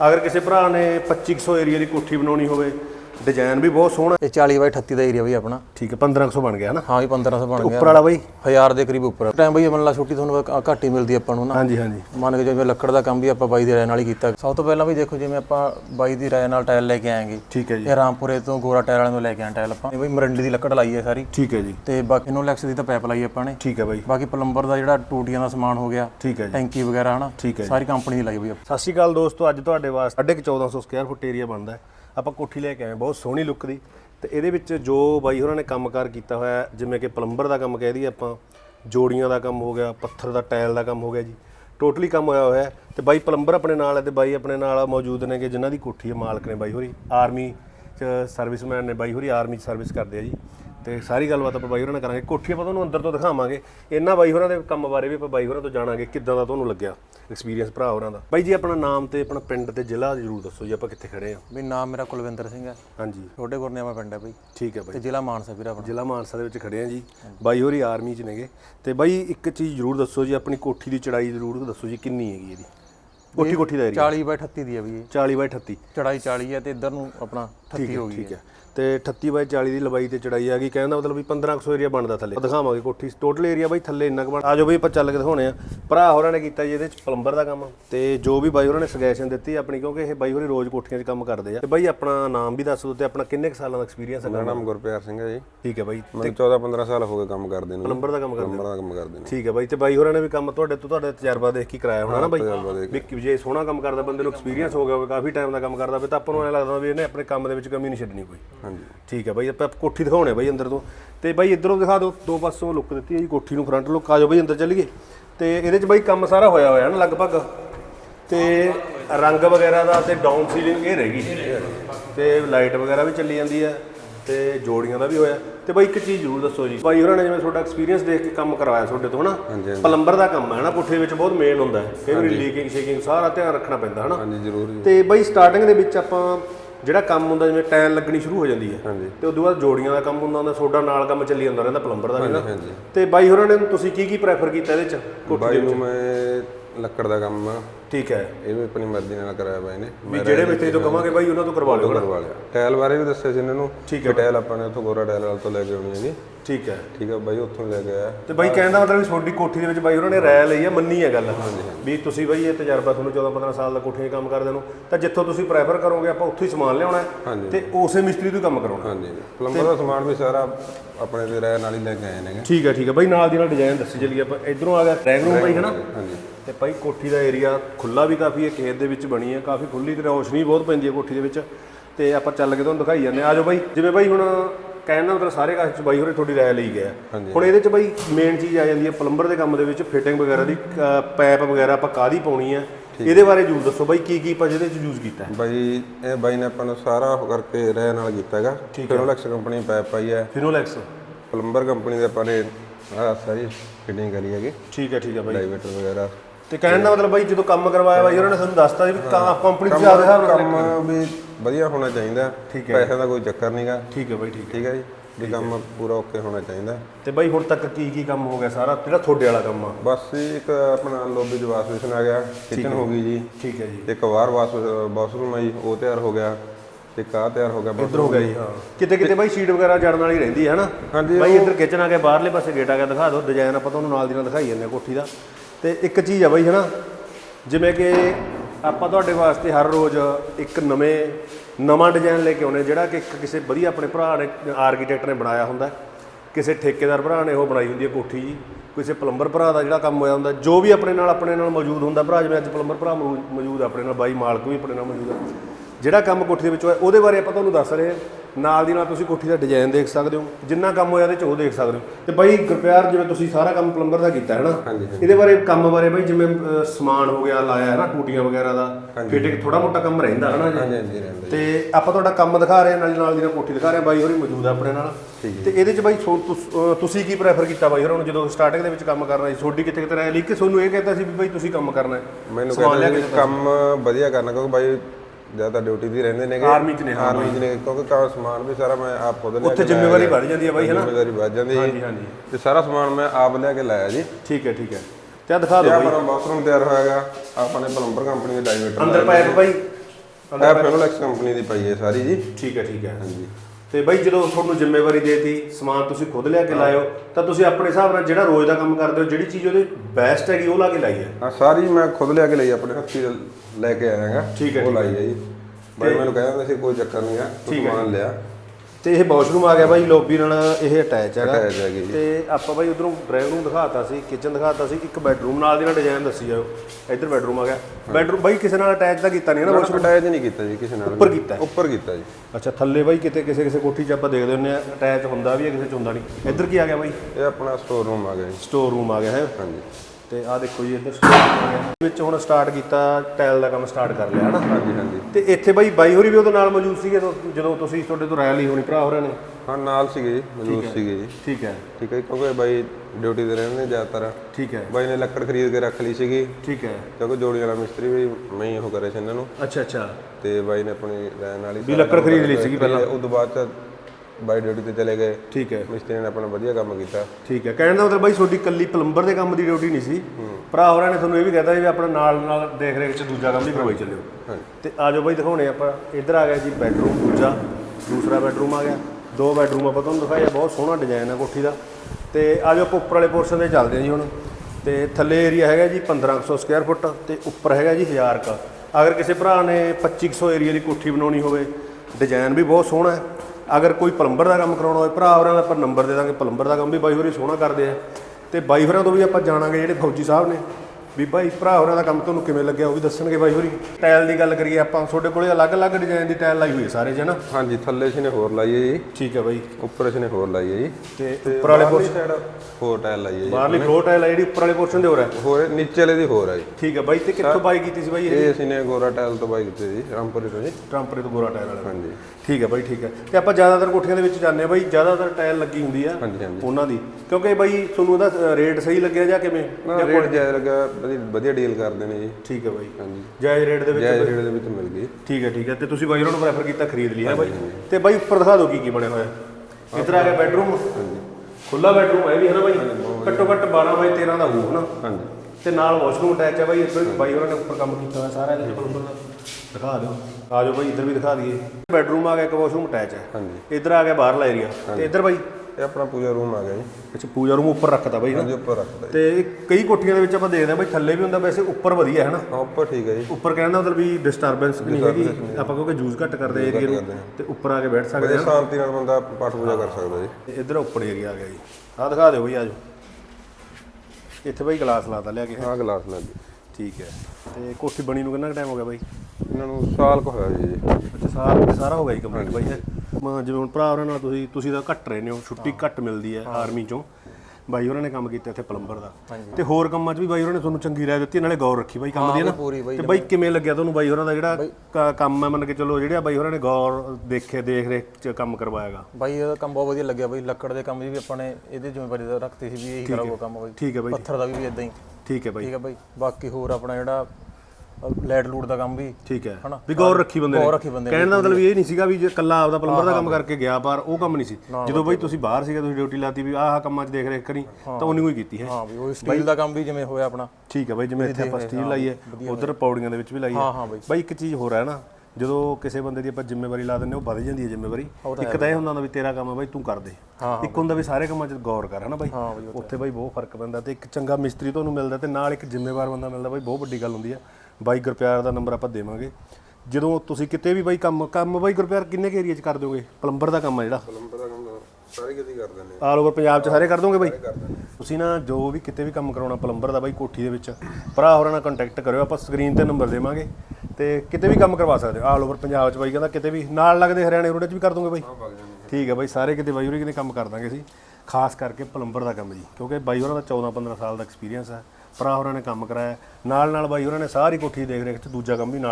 ਅਗਰ ਕਿਸੇ ਭਰਾ ਨੇ 2500 ਏਰੀਆ ਦੀ ਕੋਠੀ ਬਣਾਉਣੀ ਹੋਵੇ ਡਿਜ਼ਾਈਨ ਵੀ ਬਹੁਤ ਸੋਹਣਾ। ਇਹ 40 ਬਾਈ 38 ਦਾ ਏਰੀਆ ਬਈ ਆਪਣਾ। ਠੀਕ ਹੈ 1500 ਬਣ ਗਿਆ ਨਾ? ਹਾਂ ਵੀ 1500 ਬਣ ਗਿਆ। ਉੱਪਰ ਵਾਲਾ ਬਾਈ? ਹਜ਼ਾਰ ਦੇ ਕਰੀਬ ਉੱਪਰ। ਟਾਈਮ ਬਈ ਮੰਨ ਲਾ ਛੁੱਟੀ ਤੁਹਾਨੂੰ ਘੱਟ ਹੀ ਮਿਲਦੀ ਆਪਾਂ ਨੂੰ ਨਾ। ਹਾਂਜੀ ਹਾਂਜੀ। ਮੰਨ ਕੇ ਜਿਵੇਂ ਲੱਕੜ ਦਾ ਕੰਮ ਵੀ ਆਪਾਂ ਬਾਈ ਦੀ ਰਾਏ ਨਾਲ ਹੀ ਕੀਤਾ। ਸਭ ਤੋਂ ਪਹਿਲਾਂ ਵੀ ਦੇਖੋ ਜਿਵੇਂ ਆਪਾਂ ਬਾਈ ਦੀ ਰਾਏ ਨਾਲ ਟਾਇਲ ਲੈ ਕੇ ਆਏਗੇ। ਠੀਕ ਹੈ ਜੀ। ਇਹ ਰਾਮਪੁਰੇ ਤੋਂ ਗੋਰਾ ਟਾਇਲ ਵਾਲਿਆਂ ਤੋਂ ਲੈ ਕੇ ਆਏ ਟਾਇਲ ਆਪਾਂ। ਇਹ ਬਈ ਮਰੰਡੀ ਦੀ ਲੱਕੜ ਲਾਈ ਹੈ ਸਾਰੀ। ਠੀਕ ਹੈ ਜੀ। ਤੇ ਬਾਕੀ ਇਨੋਲੈਕਸ ਦੀ ਤਾਂ ਪਾਈਪ ਲਾਈ ਆਪਾਂ ਨੇ। ਠੀਕ ਹੈ ਬਾਈ। ਬਾਕੀ ਪਲੰਬਰ ਦਾ ਜਿਹੜਾ ਟੂਟੀਆਂ ਦਾ ਸਮਾਨ ਹੋ ਗਿਆ। ਠੀਕ ਹੈ ਜੀ। ਟੈਂਕੀ ਵਗੈਰਾ ਹਨਾ। ਠੀਕ ਹੈ ਜੀ। ਸਾਰੀ ਕੰਪਨੀ ਦੀ ਲਾਈ ਬਈ ਆਪਾਂ ਸਤਿ ਸ਼੍ਰੀ ਅਕਾਲ ਦੋਸਤੋ ਅੱਜ ਤੁਹਾਡੇ ਵਾਸਤੇ 1450 ਸਕੁਅਰ ਫੁੱਟ ਏਰੀਆ ਬਣਦਾ ਹੈ। ਆਪਾਂ ਕੋਠੀ ਲੈ ਕੇ ਆਏ ਬਹੁਤ ਸੋਹਣੀ ਲੁੱਕ ਦੀ। ਤੇ ਇਹਦੇ ਵਿੱਚ ਜੋ ਬਾਈ ਹੋਰਾਂ ਨੇ ਕੰਮਕਾਰ ਕੀਤਾ ਹੋਇਆ, ਜਿਵੇਂ ਕਿ ਪਲੰਬਰ ਦਾ ਕੰਮ ਕਹਿ ਦਈਏ ਆਪਾਂ, ਜੋੜੀਆਂ ਦਾ ਕੰਮ ਹੋ ਗਿਆ, ਪੱਥਰ ਦਾ, ਟਾਇਲ ਦਾ ਕੰਮ ਹੋ ਗਿਆ ਜੀ। ਟੋਟਲੀ ਕੰਮ ਹੋਇਆ ਹੋਇਆ ਹੈ। ਤੇ ਬਾਈ ਪਲੰਬਰ ਆਪਣੇ ਨਾਲ ਹੈ ਤੇ ਬਾਈ ਆਪਣੇ ਨਾਲ ਮੌਜੂਦ ਨੇ ਕਿ ਜਿਨ੍ਹਾਂ ਦੀ ਕੋਠੀ ਹੈ ਮਾਲਕ ਨੇ ਬਾਈ ਹੋਰੀ। ਆਰਮੀ ਚ ਸਰਵਿਸਮੈਨ ਨੇ ਬਾਈ ਹੋਰੀ ਆਰਮੀ ਚ ਸਰਵਿਸ ਕਰਦੇ ਆ ਜੀ। ਤੇ ਸਾਰੀ ਗੱਲਬਾਤ ਆਪਾਂ ਬਾਈ ਹੋਰਾਂ ਨਾਲ ਕਰਾਂਗੇ। ਕੋਠੀ ਆਪਾਂ ਤੁਹਾਨੂੰ ਅੰਦਰ ਤੋਂ ਦਿਖਾਵਾਂਗੇ। ਇਹਨਾਂ ਬਾਈ ਹੋਰਾਂ ਦੇ ਕੰਮ ਬਾਰੇ ਵੀ ਆਪਾਂ ਬਾਈ ਹੋਰਾਂ ਤੋਂ ਜਾਣਾਂਗੇ ਕਿੱਦਾਂ ਦਾ ਤੁਹਾਨੂੰ ਲੱਗਿਆ ਐਕਸਪੀਰੀਅੰਸ ਭਰਾ ਹੋਰਾਂ ਦਾ। ਬਾਈ ਜੀ ਆਪਣਾ ਨਾਮ ਤੇ ਆਪਣਾ ਪਿੰਡ ਤੇ ਜ਼ਿਲ੍ਹਾ ਜ਼ਰੂਰ ਦੱਸੋ ਜੀ ਆਪਾਂ ਕਿੱਥੇ ਖੜੇ ਆ? ਬਈ ਨਾਮ ਮੇਰਾ ਕੁਲਵਿੰਦਰ ਸਿੰਘ ਹੈ। ਹਾਂਜੀ। ਛੋਟੇ ਗੁਰਨਿਆਮਾ ਪਿੰਡ ਹੈ ਬਈ। ਠੀਕ ਹੈ ਬਾਈ। ਤੇ ਜ਼ਿਲ੍ਹਾ ਮਾਨਸਾ ਵੀਰ ਆਪਣਾ। ਜ਼ਿਲ੍ਹਾ ਮਾਨਸਾ ਦੇ ਵਿੱਚ ਖੜੇ ਆ ਜੀ। ਬਾਈ ਹੋਰੀ ਆਰਮੀ ਚ ਨੇਗੇ। ਤੇ ਬਾਈ ਇੱਕ ਚੀਜ਼ ਜ਼ਰੂਰ ਦੱਸੋ ਜੀ ਆਪਣੀ ਕੋਠੀ ਦੀ ਚੜਾਈ ਜ਼ਰੂਰ ਦੱਸੋ ਜੀ ਕਿੰਨੀ ਹੈਗੀ ਇਹਦੀ? ਕੋਠੀ ਕੋਠੀ ਦਾ ਏਰੀਆ 40 ਬਾਈ 38 ਦੀ ਹੈ ਬਈ ਇਹ। 40 ਬਾਈ 38 ਚੜਾਈ 40 ਹੈ ਤੇ ਇੱਧਰ ਨੂੰ ਆਪਣਾ 38 ਹੋ ਗਈ ਠੀਕ ਹੈ। ਤੇ 38 ਬਾਈ 40 ਦੀ ਲੰਬਾਈ ਤੇ ਚੜਾਈ ਆ ਗਈ। ਕਹਿੰਦਾ ਮਤਲਬ ਵੀ 1500 ਏਰੀਆ ਬਣਦਾ ਥੱਲੇ। ਦਿਖਾਵਾਂਗੇ ਕੋਠੀ। ਟੋਟਲ ਏਰੀਆ ਬਾਈ ਥੱਲੇ ਇੰਨਾ ਕੁ ਬਣ ਆਜੋ ਬਈ ਆਪਾਂ ਚੱਲ ਕੇ ਦਿਖਾਉਣੇ ਆ। ਭਰਾ ਹੋਰਾਂ ਨੇ ਕੀਤਾ ਜੀ ਇਹਦੇ ਚ ਪਲੰਬਰ ਦਾ ਕੰਮ। ਤੇ ਜੋ ਵੀ ਬਾਈ ਹੋਰਾਂ ਨੇ ਸੁਜੈਸ਼ਨ ਦਿੱਤੀ ਆਪਣੀ ਕਿਉਂਕਿ ਇਹ ਬਾਈ ਹੋਰੀ ਰੋਜ਼ ਕੋਠੀਆਂ 'ਚ ਕੰਮ ਕਰਦੇ ਆ। ਤੇ ਬਾਈ ਆਪਣਾ ਨਾਮ ਵੀ ਦੱਸ ਦਿਓ ਤੇ ਆਪਣਾ ਕਿੰਨੇ ਕੁ ਸਾਲਾਂ ਦਾ ਐਕਸਪੀਰੀਅੰਸ ਹੈ ਮੇਰਾ ਨਾਮ ਗੁਰਪਿਆਰ ਸਿੰਘ ਹੈ ਜੀ। ਠੀਕ ਹੈ ਬਾਈ। ਮੈਨੂੰ 14 15 ਸਾਲ ਹੋ ਗਏ ਕੰਮ ਕਰਦੇ ਨੂੰ। ਪਲੰਬਰ ਦਾ ਕੰਮ ਕਰਦੇ ਪਲੰਬਰ ਦਾ ਕੰਮ ਕਰਦੇ ਨੂੰ। ਠੀਕ ਹੈ ਬਾਈ। ਤੇ ਬਾਈ ਹੋਰਾਂ ਨੇ ਵੀ ਕੰਮ ਤੁਹਾਡੇ ਤੋਂ ਤੁਹਾਡਾ ਤਜਰਬਾ ਦੇਖ ਕੇ ਕਰਾਇਆ ਹੋਣਾ ਨਾ ਬਾਈ? ਵੀ ਜੇ ਸੋਹਣਾ ਕੰਮ ਕਰਦਾ ਬੰਦੇ ਨੂੰ ਐਕਸਪੀਰੀਅੰਸ ਹੋ ਗਿਆ ਹੋਵੇ ਕਾਫੀ ਟਾਈਮ ਦਾ ਕੰਮ ਕਰਦਾ ਹੋਵੇ ਤਾਂ ਆਪਾਂ ਨੂੰ ਐ ਲੱਗਦਾ ਵੀ ਇਹਨੇ ਆਪਣੇ ਕੰਮ ਦੇ ਵਿੱਚ ਕਮੀ ਨਹੀਂ ਛੱਡਣੀ ਕੋਈ। ਹਾਂਜੀ। ਠੀਕ ਹੈ ਬਾਈ ਆਪਾਂ ਕੋਠੀ ਦਿਖਾਉਣੇ ਬਾਈ ਅੰਦਰ ਤੋਂ। ਤੇ ਬਾਈ ਇਧਰੋਂ ਦਿਖਾ ਦਿਓ ਦੋ ਪਾਸੋਂ ਲੁੱਕ ਦਿੱਤੀ ਹੈ ਜੀ ਕੋਠੀ ਨੂੰ ਫਰੰਟ ਲੁੱਕ ਆ ਜਾਓ ਬਾਈ ਅੰਦਰ ਚੱਲੀਏ। ਤੇ ਇਹਦੇ 'ਚ ਬਾਈ ਕੰਮ ਸਾਰਾ ਹੋਇਆ ਹੋਇਆ ਨਾ ਲਗਭਗ। ਤੇ ਰੰਗ ਵਗੈਰਾ ਦਾ ਤੇ ਡਾਊਨ ਸੀਲਿੰਗ ਇਹ ਰਹਿ ਗਈ। ਤੇ ਲਾਈਟ ਵਗੈਰਾ ਵੀ ਚੱਲੀ ਜਾਂਦੀ ਹੈ ਤੇ ਜੋੜੀਆਂ ਦਾ ਵੀ ਹੋਇਆ। ਤੇ ਬਾਈ ਇੱਕ ਚੀਜ਼ ਜ਼ਰੂਰ ਦੱਸੋ ਜੀ ਬਾਈ ਹੋਰਾਂ ਨੇ ਜਿਵੇਂ ਤੁਹਾਡਾ ਐਕਸਪੀਰੀਅੰਸ ਦੇਖ ਕੇ ਕੰਮ ਕਰਵਾਇਆ ਤੁਹਾਡੇ ਤੋਂ ਹਨਾ। ਪਲੰਬਰ ਦਾ ਕੰਮ ਹੈ ਨਾ ਕੋਠੇ ਵਿੱਚ ਬਹੁਤ ਮੇਨ ਹੁੰਦਾ ਹੈ। ਕਈ ਵਾਰੀ ਲੀਕਿੰਗ ਸ਼ੇਕਿੰਗ ਸਾਰਾ ਧਿਆਨ ਰੱਖਣਾ ਪੈਂਦਾ ਹਨਾ। ਹਾਂਜੀ ਜ਼ਰੂਰ ਤੇ ਬਈ ਸਟਾਰਟਿੰਗ ਦੇ ਵਿੱਚ ਆਪਾਂ ਜਿਹੜਾ ਕੰਮ ਹੁੰਦਾ ਜਿਵੇਂ ਟਾਇਲ ਲੱਗਣੀ ਸ਼ੁਰੂ ਹੋ ਜਾਂਦੀ ਹੈ ਹਾਂਜੀ। ਤੇ ਉਦੋਂ ਬਾਅਦ ਜੋੜੀਆਂ ਦਾ ਕੰਮ ਹੁੰਦਾ ਹੁੰਦਾ ਤੁਹਾਡਾ ਨਾਲ ਕੰਮ ਚੱਲੀ ਜਾਂਦਾ ਰਹਿੰਦਾ ਪਲੰਬਰ ਦਾ ਨਾ। ਹਾਂਜੀ ਤੇ ਬਾਈ ਹੋਰਾਂ ਨੇ ਤੁਸੀਂ ਕੀ ਕੀ ਪ੍ਰੈਫਰ ਕੀਤਾ ਇਹਦੇ ਚ? ਕੋਠੀ ਬਾਈ ਨੂੰ ਮੈਂ ਲੱਕੜ ਦਾ ਕੰਮ ਠੀਕ ਹੈ। ਇਹ ਵੀ ਆਪਣੀ ਮਰਜ਼ੀ ਨਾਲ ਕਰਾਇਆ ਬਾਈ ਨੇ ਵੀ ਜਿਹੜੇ ਮਿਸਤਰੀ ਤੋਂ ਕਵਾਂਗੇ ਬਾਈ ਉਹਨਾਂ ਤੋਂ ਕਰਵਾ ਲਿਓ ਕਰਵਾ ਲਿਆ। ਟਾਇਲ ਬਾਰੇ ਵੀ ਦੱਸਿਆ ਸੀ ਇਹਨਾਂ ਨੂੰ ਠੀਕ ਕਿ ਟਾਇਲ ਆਪਾਂ ਨੇ ਉੱਥੋਂ ਗੋਰਾ ਟਾਇਲ ਵਾਲ ਤੋਂ ਲੈ ਕੇ ਆਉਣੀ ਹੈਗੀ ਠੀਕ ਹੈ। ਠੀਕ ਹੈ ਬਾਈ ਉੱਥੋਂ ਲੈ ਕੇ ਆਇਆ। ਤੇ ਬਾਈ ਕਹਿੰਦਾ ਮਤਲਬ ਵੀ ਤੁਹਾਡੀ ਕੋਠੀ ਦੇ ਵਿੱਚ ਬਾਈ ਉਹਨਾਂ ਨੇ ਰਾਇ ਲਈ ਆ ਮੰਨੀ ਹੈ ਗੱਲ। ਵੀ ਤੁਸੀਂ ਬਾਈ ਇਹ ਤਜਰਬਾ ਤੁਹਾਨੂੰ 14 15 ਸਾਲ ਦਾ ਕੋਠੀਆਂ 'ਚ ਕੰਮ ਕਰਦੇ ਨੂੰ ਤਾਂ ਜਿੱਥੋਂ ਤੁਸੀਂ ਪ੍ਰੈਫਰ ਕਰੋਗੇ ਆਪਾਂ ਉੱਥੋਂ ਹੀ ਸਮਾਨ ਲਿਆਉਣਾ ਹੈ। ਤੇ ਉਸੇ ਮਿਸਤਰੀ ਤੋਂ ਹੀ ਕੰਮ ਕਰਾਉਣਾ ਹਾਂਜੀ। ਪਲੰਬਰ ਦਾ ਸਮਾਨ ਵੀ ਸਾਰਾ ਆਪਣੇ ਤੇ ਰਾਇ ਨਾਲ ਹੀ ਲੈ ਕੇ ਆਏ ਨੇਗੇ। ਠੀਕ ਹੈ ਠੀਕ ਹੈ। ਬਾਈ ਨਾਲ ਦੀ ਨਾਲ ਡਿਜ਼ਾਈਨ ਦੱਸੀ ਚੱਲੀਏ ਆਪਾਂ ਇਧਰੋਂ ਆ ਗਿਆ ਡਰਾਇੰਗ ਰੂਮ ਬਾਈ ਹਨਾ? ਹਾਂਜੀ। ਤੇ ਭਾਈ ਕੋਠੀ ਦਾ ਏਰੀਆ ਖੁੱਲਾ ਵੀ ਕਾਫੀ ਹੈ ਖੇਤ ਦੇ ਵਿੱਚ ਬਣੀ ਹੈ ਕਾਫੀ ਖੁੱਲੀ ਤੇ ਰੌਸ਼ਨੀ ਬਹੁਤ ਪੈਂਦੀ ਹੈ ਕੋਠੀ ਦੇ ਵਿੱਚ। ਤੇ ਆਪਾਂ ਚੱਲ ਕੇ ਤੁਹਾਨੂੰ ਦਿਖਾਈ ਜਾਂਦੇ ਆਜੋ ਬਾਈ ਜਿਵੇਂ ਬਾਈ ਹੁਣ ਕਹਿਣ ਦਾ ਮਤਲਬ ਸਾਰੇ ਕਾਸ ਚ ਬਾਈ ਹੋਰੇ ਤੁਹਾਡੀ ਰਾਇ ਲਈ ਗਿਆ। ਹੁਣ ਇਹਦੇ ਚ ਬਾਈ ਮੇਨ ਚੀਜ਼ ਆ ਜਾਂਦੀ ਹੈ ਪਲੰਬਰ ਦੇ ਕੰਮ ਦੇ ਵਿੱਚ ਫਿਟਿੰਗ ਵਗੈਰਾ ਦੀ ਪਾਈਪ ਵਗੈਰਾ ਆਪਾਂ ਕਾਦੀ ਪਾਉਣੀ ਹੈ ਇਹਦੇ ਬਾਰੇ ਜਰੂਰ ਦੱਸੋ ਬਾਈ ਕੀ ਕੀ ਆਪਾਂ ਜਿਹਦੇ ਚ ਯੂਜ਼ ਕੀਤਾ ਹੈ। ਬਾਈ ਇਹ ਬਾਈ ਨੇ ਆਪਾਂ ਨੂੰ ਸਾਰਾ ਉਹ ਕਰਕੇ ਰਾਇ ਨਾਲ ਕੀਤਾ ਹੈਗਾ। ਫਿਨੋਲੈਕਸ ਕੰਪਨੀ ਪਾਈਪ ਪਾਈ ਹੈ। ਫਿਨੋਲੈਕਸ ਪਲੰਬਰ ਕੰਪਨੀ ਦੇ ਆਪਾਂ ਨੇ ਆਹ ਸਾਰੀ ਫਿਟਿੰਗ ਕਰੀ ਹੈਗੀ। ਠੀਕ ਹੈ ਠੀਕ ਹੈ ਬਾਈ। ਡਾਈਵੇਟਰ ਵਗੈਰਾ। ਤੇ ਕਹਿਣ ਦਾ ਮਤਲਬ ਬਾਈ ਜਦੋਂ ਕੰਮ ਕਰਵਾਇਆ ਬਾਈ ਉਹਨਾਂ ਨੇ ਸਾਨੂੰ ਦੱਸਤਾ ਵੀ ਕੰਪਨੀ ਚ ਜ਼ਿਆਦਾ ਹਿਸਾਬ ਨਾਲ ਕੰਮ ਵੀ ਵਧੀਆ ਹੋਣਾ ਚਾਹੀਦਾ। ਠੀਕ ਹੈ। ਪੈਸੇ ਦਾ ਕੋਈ ਚੱਕਰ ਨਹੀਂਗਾ ਠੀਕ ਹੈ ਬਾਈ ਠੀਕ ਠੀਕ ਹੈ ਜੀ। ਵੀ ਕੰਮ ਪੂਰਾ ਓਕੇ ਹੋਣਾ ਚਾਹੀਦਾ। ਤੇ ਬਾਈ ਹੁਣ ਤੱਕ ਕੀ ਕੀ ਕੰਮ ਹੋ ਗਿਆ ਸਾਰਾ? ਜਿਹੜਾ ਤੁਹਾਡੇ ਵਾਲਾ ਕੰਮ ਆ। ਬਸ ਜੀ ਇੱਕ ਆਪਣਾ ਲੋਬੀ ਚ ਵਾਸ਼ਬੇਸ਼ਨ ਆ ਗਿਆ। ਕਿਚਨ ਹੋ। ਗਈ ਜੀ। ਠੀਕ ਹੈ ਜੀ। ਤੇ ਇੱਕ ਬਾਹਰ ਵਾਸ਼ ਬਾਥਰੂਮ ਆ ਜੀ ਉਹ ਤਿਆਰ ਹੋ ਗਿਆ। ਤੇ ਕਾ ਤਿਆਰ ਹੋ ਗਿਆ ਇੱਧਰ ਹੋ ਗਿਆ ਜੀ। ਹਾਂ। ਕਿਤੇ ਕਿਤੇ ਬਾਈ ਸ਼ੀਟ ਵਗੈਰਾ ਜੜਨ ਵਾਲੀ ਰਹਿੰਦੀ ਹੈ ਹਨਾ? ਹਾਂਜੀ, ਬਾਈ ਇੱਧਰ ਕਿਚਨ ਆ ਗਿਆ ਬਾਹਰਲੇ ਪਾਸੇ ਗੇਟ ਆ ਗਿਆ ਦਿਖਾ ਦਿਓ। ਡਿਜ਼ਾਈਨ ਆਪਾਂ ਤੁਹਾਨੂੰ ਨਾਲ ਦੀ ਨਾਲ ਦਿਖਾਈ ਜਾਂਦੇ ਕੋਠੀ ਦਾ। ਤੇ ਇੱਕ ਚੀਜ਼ ਆ ਬਾਈ, ਹਨਾ? ਜਿਵੇਂ ਕਿ ਆਪਾਂ ਤੁਹਾਡੇ ਵਾਸਤੇ ਹਰ ਰੋਜ਼ ਇੱਕ ਨਵੇਂ, ਨਵਾਂ ਡਿਜ਼ਾਈਨ ਲੈ ਕੇ ਆਉਨੇ ਜਿਹੜਾ ਕਿ ਇੱਕ ਕਿਸੇ ਵਧੀਆ ਆਪਣੇ ਭਰਾ ਨੇ ਆਰਕੀਟੈਕਟ ਨੇ ਬਣਾਇਆ ਹੁੰਦਾ ਕਿਸੇ ਠੇਕੇਦਾਰ ਭਰਾ ਨੇ ਉਹ ਬਣਾਈ ਹੁੰਦੀ ਹੈ ਕੋਠੀ ਜੀ। ਕਿਸੇ ਪਲੰਬਰ ਭਰਾ ਦਾ ਜਿਹੜਾ ਕੰਮ ਹੋਇਆ ਹੁੰਦਾ, ਜੋ ਵੀ ਆਪਣੇ ਨਾਲ ਆਪਣੇ ਨਾਲ ਮੌਜੂਦ ਹੁੰਦਾ, ਭਰਾ ਜਿਵੇਂ ਅੱਜ ਪਲੰਬਰ ਭਰਾ ਮੌਜੂਦ ਆਪਣੇ ਨਾਲ, ਬਾਈ ਮਾਲਕ ਵੀ ਆਪਣੇ ਨਾਲ ਮੌਜੂਦ ਆ। ਜਿਹੜਾ ਕੰਮ ਕੋਠੀ ਦੇ ਵਿੱਚ ਹੋਇਆ, ਉਹਦੇ ਬਾਰੇ ਆਪਾਂ ਤੁਹਾਨੂੰ ਦੱਸ ਰਹੇ ਹਾਂ। ਨਾਲ ਦੀ ਨਾਲ ਤੁਸੀਂ ਕੋਠੀ ਦਾ ਡਿਜ਼ਾਈਨ ਦੇਖ ਸਕਦੇ ਹੋ ਜਿੰਨਾ ਕੰਮ ਹੋਇਆ ਇਹਦੇ ਚ ਉਹ ਦੇਖ ਸਕਦੇ ਹੋ। ਤੇ ਬਾਈ ਗੁਰਪਿਆਰ ਜਿਵੇਂ ਤੁਸੀਂ ਸਾਰਾ ਕੰਮ ਪਲੰਬਰ ਦਾ ਕੀਤਾ ਹੈ ਨਾ? ਇਹਦੇ ਬਾਰੇ ਕੰਮ ਬਾਰੇ ਬਾਈ ਜਿਵੇਂ ਸਮਾਨ ਹੋ ਗਿਆ ਲਾਇਆ ਹੈ ਨਾ ਟੂਟੀਆਂ ਵਗੈਰਾ ਦਾ ਫਿਟਿੰਗ ਥੋੜਾ ਮੋਟਾ ਕੰਮ ਰਹਿੰਦਾ ਹੈ ਨਾ ਜੀ? ਹਾਂਜੀ ਹਾਂਜੀ ਰਹਿੰਦਾ। ਤੇ ਆਪਾਂ ਤੁਹਾਡਾ ਕੰਮ ਦਿਖਾ ਰਹੇ ਹਾਂ ਨਾਲ ਦੀ ਨਾਲ ਦੀ ਨਾਲ ਕੋਠੀ ਦਿਖਾ ਰਹੇ ਹਾਂ ਬਾਈ ਹੋਰੀ ਮੌਜੂਦ ਆ ਆਪਣੇ ਨਾਲ। ਤੇ ਇਹਦੇ ਚ ਬਾਈ ਸੋ- ਤੁਸ- ਅਹ ਤੁਸੀਂ ਕੀ ਪ੍ਰੈਫਰ ਕੀਤਾ ਬਾਈ ਹੋਰਾਂ ਨੂੰ ਜਦੋਂ ਸਟਾਰਟਿੰਗ ਦੇ ਵਿੱਚ ਕੰਮ ਕਰਨਾ ਸੀ? ਤੁਹਾਡੀ ਕਿਤੇ ਕਿਤੇ ਰਾਇ ਲਈ ਕਿ ਤੁਹਾਨੂੰ ਇਹ ਕਹਿੰਦਾ ਸੀ ਵੀ ਬਾਈ ਤੁਸੀਂ ਕੰਮ ਕਰਨਾ ਹੈ। ਮੈਨੂੰ ਸਮਾਨ ਲਿਆ ਕਹਿੰਦੇ ਕੇ ਕੰਮ ਵਧੀਆ ਕਰਨਾ ਕਿਉਂਕਿ ਬਾਈ ਜ਼ਿਆਦਾ ਡਿਊਟੀ ਤੇ ਰਹਿੰਦੇ ਨੇਗੇ। ਆਰਮੀ ਚ ਨੇ, ਹਾਂ ਆਰਮੀ ਚ ਨੇ ਕਿਉਂਕਿ ਕੰਮ ਸਮਾਨ ਵੀ ਸਾਰਾ ਮੈਂ ਆਪ ਖੁਦ ਉੱਥੇ ਕੇ ਜ਼ਿੰਮੇਵਾਰੀ ਲਾਇਆ ਵੱਧ ਜਾਂਦੀ ਹੈ ਬਾਈ ਹੈ ਨਾ? ਜ਼ਿੰਮੇਵਾਰੀ ਵੱਧ ਜਾਂਦੀ ਹਾਂਜੀ, ਜੀ। ਹਾਂਜੀ। ਤੇ ਸਾਰਾ ਸਮਾਨ ਮੈਂ ਆਪ ਲਿਆ ਕੇ ਲਾਇਆ ਜੀ। ਠੀਕ ਹੈ ਠੀਕ ਹੈ। ਤੇ ਆ ਦਿਖਾ ਦਿਓ ਬਾਈ। ਆਪਣਾ ਬਾਥਰੂਮ ਤਿਆਰ ਹੋਇਆਗਾ। ਆਪਾਂ ਨੇ ਪਲੰਬਰ ਕੰਪਨੀ ਦੇ ਡਾਈਵੇਟਰ ਅੰਦਰ ਪਾਈਪ ਬਾਈ। ਇਹ ਫਿਨੋਲੈਕਸ ਕੰਪਨੀ ਦੀ ਪਾਈ ਹੈ ਸਾਰੀ ਜੀ। ਠੀਕ ਹੈ ਠੀਕ ਹੈ। ਹਾਂਜੀ। ਤੇ ਬਾਈ ਜਦੋਂ ਤੁਹਾਨੂੰ ਜ਼ਿੰਮੇਵਾਰੀ ਦੇਤੀ ਸਮਾਨ ਤੁਸੀਂ ਖੁਦ ਲਿਆ ਕੇ ਲਾਇਓ ਤਾਂ ਤੁਸੀਂ ਆਪਣੇ ਹਿਸਾਬ ਨਾਲ ਜਿਹੜਾ ਰੋਜ਼ ਦਾ ਕੰਮ ਕਰਦੇ ਹੋ ਜਿਹੜੀ ਚੀਜ਼ ਉਹਦੇ ਬੈਸਟ ਹੈਗੀ ਉਹ ਲਾ ਕੇ ਲਾਈ ਹੈ। ਆ ਸਾਰੀ ਮੈਂ ਖੁਦ ਲਿਆ ਕੇ ਲਈ ਆਪਣੇ ਹੱਥੀ ਲੈ ਕੇ ਆਇਆਗਾ। ਠੀਕ ਹੈ, ਉਹ ਠੀਕ ਲਾਈ ਹੈ ਜੀ। ਬਾਈ ਮੈਨੂੰ ਕਹਿੰਦਾ ਸੀ ਕੋਈ ਚੱਕਰ ਨਹੀਂ ਆ ਤੂੰ ਠੀਕ ਹੈ ਸਮਾਨ ਲਿਆ। ਤੇ ਇਹ ਵਾਸ਼ਰੂਮ ਆ ਗਿਆ ਬਾਈ ਲੌਬੀ ਨਾਲ ਇਹ ਅਟੈਚ ਹੈਗਾ। Attach ਹੈਗੀ ਜੀ। ਤੇ ਆਪਾਂ ਬਾਈ ਉਧਰੋਂ ਡਰਾਈਵਿੰਗ ਰੂਮ ਦਿਖਾਤਾ ਸੀ ਕਿਚਨ ਦਿਖਾਤਾ ਸੀ ਇੱਕ ਬੈਡਰੂਮ ਨਾਲ ਦੀ ਨਾਲ ਡਿਜ਼ਾਈਨ ਦੱਸੀ ਜਾਓ। ਇੱਧਰ ਬੈਡਰੂਮ ਆ ਗਿਆ। ਬੈਡਰੂਮ ਬਾਈ ਕਿਸੇ ਨਾਲ ਅਟੈਚ ਤਾਂ ਕੀਤਾ ਨਹੀਂ ਨਾ ਵਾਸ਼ਰੂਮ? ਅਟੈਚ ਨਹੀਂ ਕੀਤਾ ਜੀ ਕਿਸੇ ਨਾਲ ਉੱਪਰ ਕੀਤਾ ਹੈ? ਉੱਪਰ ਕੀਤਾ ਜੀ। ਅੱਛਾ ਥੱਲੇ ਬਾਈ ਕਿਤੇ ਕਿਸੇ ਕਿਸੇ ਕੋਠੀ 'ਚ ਆਪਾਂ ਦੇਖਦੇ ਹੁੰਦੇ ਆ ਅਟੈਚ ਹੁੰਦਾ ਵੀ ਹੈ ਕਿਸੇ 'ਚ ਹੁੰਦਾ ਨਹੀਂ। ਇੱਧਰ ਕੀ ਆ ਗਿਆ ਬਾਈ? ਇਹ ਆਪਣਾ ਸਟੋਰ ਰੂਮ ਆ ਗਿਆ ਜੀ। ਸਟੋਰ ਰੂਮ ਆ ਗਿਆ ਹੈ। ਹਾਂਜੀ। ਤੇ ਆਹ ਦੇਖੋ ਜੀ ਇੱਧਰ ਵਿੱਚ ਹੁਣ ਸਟਾਰਟ ਕੀਤਾ ਟਾਇਲ ਦਾ ਕੰਮ ਸਟਾਰਟ ਕਰ ਲਿਆ ਹਨਾ? ਹਾਂਜੀ ਹਾਂਜੀ। ਤੇ ਇੱਥੇ ਬਾਈ ਬਾਈ ਹੋਰੀ ਵੀ ਉਹਦੇ ਨਾਲ ਮੌਜੂਦ ਸੀਗੇ ਜਦੋਂ- ਜਦੋਂ ਤੁਸੀਂ ਤੁਹਾਡੇ ਤੋਂ ਰਾਇ ਲਈ ਹੋਣੀ ਭਰਾ ਹੋਰਾਂ ਨੇ? ਹਾਂ ਨਾਲ ਸੀਗੇ ਜੀ ਮੌਜੂਦ ਸੀਗੇ ਜੀ। ਠੀਕ ਹੈ। ਠੀਕ ਹੈ ਜੀ, ਕਿਉਂਕਿ ਬਾਈ ਡਿਊਟੀ ਤੇ ਰਹਿੰਦੇ ਨੇ ਜ਼ਿਆਦਾਤਰ। ਠੀਕ ਹੈ। ਬਾਈ ਨੇ ਲੱਕੜ ਖਰੀਦ ਕੇ ਰੱਖ ਲਈ ਸੀਗੀ। ਠੀਕ ਹੈ। ਕਿਉਂਕਿ ਜੋੜੀ ਵਾਲਾ ਮਿਸਤਰੀ ਵੀ ਮੈਂ ਹੀ ਉਹ ਕਰੇ ਸੀ ਇਹਨਾਂ ਨੂੰ। ਅੱਛਾ ਅੱਛਾ। ਤੇ ਬਾਈ ਨੇ ਆਪਣੀ ਰਹਿਣ ਵਾਲੀ ਵੀ ਲੱਕੜ ਖਰੀਦ ਲਈ ਸੀਗੀ ਪਹਿਲਾਂ। ਉਸ ਤੋਂ ਬਾਅਦ ਚ ਬਾਈ ਡਿਊਟੀ ਤੇ ਚਲੇ ਗਏ। ਠੀਕ ਹੈ। ਮਿਸਤਰੀ ਨੇ ਆਪਣਾ ਵਧੀਆ ਕੰਮ ਕੀਤਾ। ਠੀਕ ਹੈ। ਕਹਿਣ ਦਾ ਮਤਲਬ ਬਾਈ ਤੁਹਾਡੀ ਕੱਲੀ ਪਲੰਬਰ ਦੇ ਕੰਮ ਦੀ ਡਿਊਟੀ ਨਹੀਂ ਸੀ। ਭਰਾ ਹੋਰਾਂ ਨੇ ਤੁਹਾਨੂੰ ਇਹ ਵੀ ਕਹਿਤਾ ਵੀ ਆਪਣਾ ਨਾਲ ਨਾਲ ਦੇਖ ਰੇਖ ਚ ਦੂਜਾ ਕੰਮ ਵੀ ਕਰਵਾਈ ਚੱਲਿਓ। ਹਾਂਜੀ। ਤੇ ਆਜੋ ਬਾਈ ਦਿਖਾਉਣੇ ਆਪਾਂ। ਇੱਧਰ ਆ ਗਿਆ ਜੀ ਬੈਡਰੂਮ ਦੂਜਾ। ਦੂਸਰਾ ਬੈਡਰੂਮ ਆ ਗਿਆ। ਦੋ ਬੈਡਰੂਮ ਆਪਾਂ ਤੁਹਾਨੂੰ ਦਿਖਾਇਆ ਬਹੁਤ ਸੋਹਣਾ ਡਿਜ਼ਾਈਨ ਹੈ ਕੋਠੀ ਦਾ। ਤੇ ਆਜੋ ਆਪਾਂ ਉੱਪਰ ਵਾਲੇ ਪੋਰਸ਼ਨ ਤੇ ਚੱਲਦੇ ਹਾਂ ਜੀ ਹੁਣ। ਤੇ ਥੱਲੇ ਏਰੀਆ ਹੈਗਾ ਜੀ 1500 ਸਕੁਅਰ ਫੁੱਟ ਤੇ ਉੱਪਰ ਹੈਗਾ ਜੀ 1000 ਕ। ਅਗਰ ਕਿਸੇ ਭਰਾ ਨੇ 2500 ਏਰੀਆ ਦੀ ਕੋਠੀ ਬਣਾਉਣੀ ਹੋਵੇ ਡਿਜ਼ਾਈਨ ਵੀ ਬਹੁਤ ਸੋਹਣਾ ਹੈ। ਅਗਰ ਕੋਈ ਪਲੰਬਰ ਦਾ ਕੰਮ ਕਰਾਉਣਾ ਹੋਵੇ, ਭਰਾ ਹੋਰਾਂ ਦਾ ਆਪਾਂ ਨੰਬਰ ਦੇ ਦਾਂਗੇ, ਪਲੰਬਰ ਦਾ ਕੰਮ ਵੀ ਬਾਈ ਹੋਰੀ ਸੋਹਣਾ ਕਰਦੇ ਆ। ਤੇ ਬਾਈ ਹੋਰਾਂ ਤੋਂ ਵੀ ਆਪਾਂ ਜਾਣਾਂਗੇ ਜਿਹੜੇ ਫੌਜੀ ਸਾਹਿਬ ਨੇ। ਵੀ ਭਾਈ ਭਰਾ ਹੋਰਾਂ ਦਾ ਕੰਮ ਤੁਹਾਨੂੰ ਕਿਵੇਂ ਲੱਗਿਆ ਉਹ ਵੀ ਦੱਸਣਗੇ ਬਾਈ ਹੋਰੀ। ਟਾਇਲ ਦੀ ਗੱਲ ਕਰੀਏ ਆਪਾਂ ਤੁਹਾਡੇ ਕੋਲੇ ਅਲੱਗ-ਅਲੱਗ ਡਿਜ਼ਾਈਨ ਦੀ ਟਾਇਲ ਲਾਈ ਹੋਈ ਹੈ ਸਾਰੇ ਜਨਾ ਹਾਂਜੀ ਥੱਲੇ ਸੀ ਨੇ ਹੋਰ ਲਾਈ ਹੈ ਜੀ। ਠੀਕ ਹੈ ਬਾਈ। ਉੱਪਰ ਸੀ ਨੇ ਹੋਰ ਲਾਈ ਹੈ ਜੀ। ਤੇ ਉੱਪਰ ਵਾਲੇ ਬਾਹਰਲੀ ਹੋਰ ਟਾਇਲ ਲਾਈ ਹੈ ਜੀ ਬਾਹਰਲੀ ਫਲੋਰ ਟਾਇਲ ਹੈ ਜਿਹੜੀ ਉੱਪਰ ਵਾਲੇ ਪੋਰਸ਼ਨ ਦੇ ਹੋ? ਰਿਹਾ ਹੋਰ ਨੀਚੇ ਵਾਲੇ ਦੀ ਹੋਰ ਹੈ ਜੀ। ਠੀਕ ਹੈ ਬਾਈ ਤੇ ਕਿੱਥੋਂ ਬਾਈ ਕੀਤੀ ਸੀ ਬਾਈ ਇਹ? ਇਹ ਅਸੀਂ ਨੇ ਗੋਰਾ ਟਾਇਲ ਤੋਂ ਬਾਈ ਕੀਤੀ ਜੀ ਰਾਮਪੁਰੀ ਤੋਂ ਜੀ। ਟਰਾਂਪਰੇ ਤੋਂ ਗੋਰਾ ਟਾਇਲ ਵਾਲਾ ਹਾਂਜੀ। ਠੀਕ ਹੈ ਬਾਈ ਠੀਕ ਹੈ। ਤੇ ਆਪਾਂ ਜ਼ਿਆਦਾਤਰ ਕੋਠੀਆਂ ਦੇ ਵਿੱਚ ਜਾਂਦੇ ਆ ਬਾਈ ਜ਼ਿਆਦਾਤਰ ਟਾਇਲ ਲੱਗੀ ਹੁੰਦੀ ਆ ਹਾਂਜੀ ਹਾਂਜੀ। ਉਹਨਾਂ ਦੀ। ਕਿਉਂਕਿ ਬਾਈ ਤੁਹਾਨੂੰ ਉਹਦਾ ਰੇਟ ਸਹੀ ਲੱਗਿਆ ਜਾਂ ਕਿਵੇਂ? ਨਾ ਰੇਟ ਜਾਇਜ਼ ਲੱਗਾ ਵਧੀਆ- ਵਧੀਆ ਡੀਲ ਕਰਦੇ ਨੇ ਜੀ। ਠੀਕ ਹੈ ਬਾਈ। ਹਾਂਜੀ। ਜਾਇਜ਼ ਰੇਟ ਦੇ ਵਿੱਚ ਜਾਇਜ਼ ਰੇਟ ਦੇ ਵਿੱਚ ਮਿਲ ਗਈ। ਠੀਕ ਹੈ ਠੀਕ ਹੈ। ਤੇ ਤੁਸੀਂ ਬਾਈ ਉਹਨਾਂ ਨੂੰ ਪ੍ਰੈਫਰ ਕੀਤਾ ਖਰੀਦ ਲਿਆ ਬਾਈ। ਤੇ ਬਾਈ ਉੱਪਰ ਦਿਖਾ ਦਿਓ ਕੀ ਕੀ ਬਣਿਆ ਹੋਇਆ। ਇੱਧਰ ਆ ਗਿਆ ਬੈਡਰੂਮ ਖੁੱਲਾ ਬੈਡਰੂਮ ਹੈ ਵੀ ਹੈ ਨਾ ਬਾਈ? ਘੱਟੋ ਘੱਟ 12 ਬਾਈ 13 ਦਾ ਹੋਊ ਨਾ? ਹਾਂਜੀ। ਤੇ ਨਾਲ ਵਾਸ਼ਰੂਮ ਅਟੈਚ ਹੈ ਬਾਈ ਇੱਧਰ ਬਾਈ ਉਹਨਾਂ ਨੇ ਉੱਪਰ ਕੰਮ ਕੀਤਾ ਹੋਇਆ ਸਾਰਾ ਪਲੰਬਰ ਦਾ ਦਿਖਾ ਦਿਓ। ਆ ਜਾਓ ਬਾਈ ਇੱਧਰ ਵੀ ਦਿਖਾ ਦਈਏ। ਬੈਡਰੂਮ ਆ ਗਿਆ ਇੱਕ ਵਾਸ਼ਰੂਮ ਅਟੈਚ ਹੈ। ਹਾਂਜੀ। ਇੱਧਰ ਆ ਗਿਆ ਬਾਹਰਲਾ ਏਰੀਆ ਤੇ ਇੱਧਰ ਬਾਈ ਇਹ ਆਪਣਾ ਪੂਜਾ ਰੂਮ ਆ ਗਿਆ ਜੀ। ਅੱਛਾ ਪੂਜਾ ਰੂਮ ਉੱਪਰ ਰੱਖਤਾ ਬਾਈ ਨਾ ਹਾਂਜੀ ਉੱਪਰ ਰੱਖਦਾ ਜੀ। ਤੇ ਕਈ ਕੋਠੀਆਂ ਦੇ ਵਿੱਚ ਆਪਾਂ ਦੇਖਦੇ ਆ ਬਾਈ ਥੱਲੇ ਵੀ ਹੁੰਦਾ ਵੈਸੇ ਉੱਪਰ ਵਧੀਆ ਹੈ ਨਾ ਹਾਂ ਉੱਪਰ ਠੀਕ ਹੈ ਜੀ। ਉੱਪਰ ਕਹਿਣ ਦਾ ਮਤਲਬ ਵੀ ਡਿਸਟਰਬੈਂਸ ਨਹੀਂ ਹੈਗੀ ਆਪਾਂ ਕਿਉਂਕਿ ਯੂਜ਼ ਘੱਟ ਕਰਦੇ ਏਰੀਆ ਨੂੰ ਤੇ ਉੱਪਰ ਆ ਕੇ ਬੈਠ ਸਕਦੇ ਬੜੇ ਸ਼ਾਂਤੀ ਨਾਲ ਬੰਦਾ ਪਾਠ ਪੂਜਾ ਕਰ ਸਕਦਾ ਜੀ। ਤੇ ਇੱਧਰ ਉੱਪਰ ਏਰੀਆ ਆ ਗਿਆ ਜੀ। ਆਹ ਦਿਖਾ ਦਿਓ ਬਈ ਆਜੋ। ਇੱਥੇ ਬਾਈ ਗਲਾਸ ਲਾਤਾ ਲਿਆ ਕੇ ਆਹ ਗਲਾਸ ਲੱਗ ਗਿਆ ਠੀਕ ਹੈ। ਤੇ ਕੋਠੀ ਬਣੀ ਨੂੰ ਕਿੰਨਾ ਟਾਈਮ ਹੋ ਗਿਆ ਬਾਈ? ਇਹਨਾਂ ਨੂੰ ਸਾਲ ਕੁ ਹੋਇਆ ਜੀ। ਅੱਛਾ ਸਾਰਾ ਸਾਰਾ ਹੋ ਗਿਆ ਜੀ ਕੰਪਲੀਟ ਬਾਈ ਹੈ? ਮ- ਜਿਵੇਂ ਹੁਣ ਭਰਾ ਉਹਨਾਂ ਨਾਲ ਤੁਸੀਂ ਤੁਸੀਂ ਤਾਂ ਘੱਟ ਰਹੇ ਨੇ ਹੋ ਛੁੱਟੀ ਘੱਟ ਮਿਲਦੀ ਹੈ ਆਰਮੀ ਚੋਂ। ਬਾਈ ਉਹਨਾਂ ਨੇ ਕੰਮ ਕੀਤਾ ਇੱਥੇ ਪਲੰਬਰ ਦਾ। ਤੇ ਹੋਰ ਕੰਮਾਂ 'ਚ ਵੀ ਬਾਈ ਉਹਨਾਂ ਨੇ ਤੁਹਾਨੂੰ ਚੰਗੀ ਰਾਏ ਦਿੱਤੀ ਨਾਲੇ ਗੌਰ ਰੱਖੀ ਬਾਈ ਕੰਮ ਦੀ ਹੈ ਨਾ। ਪੂਰੀ ਬਾਈ ਤੇ ਬਾਈ ਕਿਵੇਂ ਲੱਗਿਆ ਤੁਹਾਨੂੰ ਬਾਈ ਹੋਰਾਂ ਦਾ ਜਿਹੜਾ ਕ- ਕੰਮ ਹੈ? ਮੰਨ ਕੇ ਚਲੋ ਜਿਹੜਾ ਬਾਈ ਹੋਰਾਂ ਨੇ ਗੌਰ ਦੇਖੇ ਦੇਖ ਰੇਖ ਚ ਕੰਮ ਕਰਵਾਇਆਗਾ। ਬਾਈ ਇਹਦਾ ਕੰਮ ਬਹੁਤ ਵਧੀਆ ਲੱਗਿਆ ਬਾਈ। ਲੱਕੜ ਦੇ ਕੰਮ ਦੀ ਵੀ ਆਪਾਂ ਨੇ ਇਹਦੀ ਜ਼ਿੰਮੇਵਾਰੀ ਦਾ ਰੱਖਤੀ ਸੀ ਵੀ ਇਹੀ ਕਰਾਂਗੇ ਕੰਮ ਬਾਈ। ਠੀਕ ਹੈ ਬਾਈ। ਪੱਥਰ ਦਾ ਵੀ ਇਦਾਂ ਹੀ। ਠੀਕ ਹੈ ਬਾਈ। ਠੀਕ ਹੈ ਬਾਈ। ਬਾਕੀ ਹੋਰ ਆਪਣਾ ਜਿਹੜਾ ਲੈਟ ਲੂਟ ਦਾ ਕੰਮ ਵੀ ਠੀਕ ਹੈ। ਹਨਾ? ਵੀ ਗੌਰ ਰੱਖੀ ਬੰਦੇ ਨੇ। ਗੌਰ ਰੱਖੀ ਬੰਦੇ ਨੇ, ਕਹਿਣ ਦਾ ਮਤਲਬ ਇਹ ਨਹੀਂ ਸੀਗਾ ਵੀ ਜੇ ਕੱਲਾ ਆਪਦਾ ਪਲੰਬਰ ਦਾ ਕੰਮ ਕਰਕੇ ਗਿਆ ਪਰ ਉਹ ਕੰਮ ਨਹੀਂ ਸੀ। ਜਦੋਂ ਬਾਈ ਤੁਸੀਂ ਬਾਹਰ ਸੀਗੇ ਤੁਸੀਂ ਡਿਊਟੀ ਲਾਤੀ ਵੀ ਆਹ ਕੰਮਾਂ 'ਚ ਦੇਖ ਰੇਖ ਕਰੀ ਤਾਂ ਉਹਨੇ ਕੋਈ ਕੀਤੀ ਹੈ। ਹਾਂ ਵੀ ਉਹ ਸਟੀਲ ਦਾ ਕੰਮ ਵੀ ਜਿਵੇਂ ਹੋਇਆ ਆਪਣਾ। ਠੀਕ ਹੈ ਬਾਈ ਜਿਵੇਂ ਇੱਥੇ ਆਪਾਂ ਸਟੀਲ ਲਾਈ ਹੈ ਉਧਰ ਪੌੜੀਆਂ ਦੇ ਵਿੱਚ ਵੀ ਲਾਈ ਹੈ। ਹਾਂ ਹਾਂ ਬਾਈ। ਇੱਕ ਚੀਜ਼ ਹੋਰ ਹੈ ਨਾ ਜਦੋਂ ਕਿਸੇ ਬੰਦੇ ਦੀ ਆਪਾਂ ਜ਼ਿੰਮੇਵਾਰੀ ਲਾ ਹਾਂ, ਉਹ ਵੱਧ ਜਾਂਦੀ ਹੈ ਜ਼ਿੰਮੇਵਾਰੀ। ਇੱਕ ਤਾਂ ਇਹ ਹੁੰਦਾ ਹੁੰਦਾ ਵੀ ਤੇਰਾ ਕੰਮ ਹੈ ਬਾਈ ਤੂੰ ਕਰ ਦੇ। ਇੱਕ ਹੁੰਦਾ ਵੀ ਸਾਰੇ ਕੰਮਾਂ 'ਚ ਗੌਰ ਕਰ ਹਨਾ ਬਾਈ? ਹਾਂ ਉੱਥੇ ਬਾਈ ਬਹੁਤ ਫ਼ਰਕ ਪੈਂਦਾ ਤੇ ਇੱਕ ਚੰਗਾ ਮਿਸਤਰੀ ਤੁਹਾਨੂੰ ਮਿਲਦਾ ਤੇ ਨਾਲ ਇੱਕ ਜ਼ਿੰਮੇਵਾਰ ਬੰਦਾ ਮਿਲਦਾ ਬਾਈ ਬਹੁਤ ਵੱਡੀ ਗੱਲ ਹੁੰਦੀ ਆ ਬਾਈ ਗੁਰਪਿਆਰ ਦਾ ਨੰਬਰ ਆਪਾਂ ਦੇਵਾਂਗੇ। ਜਦੋਂ ਤੁਸੀਂ ਕਿਤੇ ਵੀ ਬਾਈ ਕੰਮ ਕੰਮ ਬਾਈ ਗੁਰਪਿਆਰ ਕਿੰਨੇ ਕੇ ਏਰੀਆ 'ਚ ਕਰ ਦੋਗੇ ਪਲੰਬਰ ਦਾ ਕੰਮ ਆ ਜਿਹੜਾ। ਪਲੰਬਰ ਦਾ ਕੰਮ ਸਾਰੇ ਕਿਤੇ ਕਰਦੇ ਨੇ ਆਲ ਓਵਰ ਪੰਜਾਬ 'ਚ ਸਾਰੇ ਕਰ ਦੋਗੇ ਬਾਈ? ਤੁਸੀਂ ਨਾ ਜੋ ਵੀ ਕਿਤੇ ਵੀ ਕੰਮ ਕਰਾਉਣਾ ਪਲੰਬਰ ਦਾ ਬਾਈ ਕੋਠੀ ਦੇ ਵਿੱਚ ਭਰਾ ਹੋਰਾਂ ਨਾਲ ਕੰਟੈਕਟ ਕਰਿਓ ਆਪਾਂ ਸਕਰੀਨ ਤੇ ਨੰਬਰ ਦੇਵਾਂਗੇ ਤੇ ਕਿਤੇ ਵੀ ਕੰਮ ਕਰਵਾ ਸਕਦੇ ਹੋ। ਆਲ ਓਵਰ ਪੰਜਾਬ 'ਚ ਬਾਈ ਕਹਿੰਦਾ ਕਿਤੇ ਵੀ ਨਾਲ ਲੱਗਦੇ ਹਰਿਆਣੇ ਰੋਡ 'ਚ ਵੀ ਕਰ ਦੋਗੇ ਬਾਈ? ਠੀਕ ਹੈ ਬਾਈ ਸਾਰੇ ਕਿਤੇ ਬਾਈ ਹੋਰੀ ਕਿਤੇ ਕੰਮ ਕਰ ਦਾਂਗੇ ਅਸੀਂ। ਖਾਸ ਕਰਕੇ ਪਲੰਬਰ ਦਾ ਕੰਮ ਜੀ ਕਿਉਂਕਿ ਬਾਈ ਹੋਰਾਂ ਦਾ 14 15 ਸਾਲ ਦਾ ਐਕਸਪੀਰੀਅੰਸ ਹੈ ਭਰਾ ਹੋਰਾਂ ਨੇ ਕੰਮ ਕਰਾਇਆ। ਨਾਲ ਨਾਲ ਬਾਈ ਹੋਰਾਂ ਨੇ ਸਾਰੀ ਕੋਠੀ ਦੇਖ ਰੇਖ ਤੇ ਦੂਜਾ ਕੰਮ ਵੀ ਨਾਲ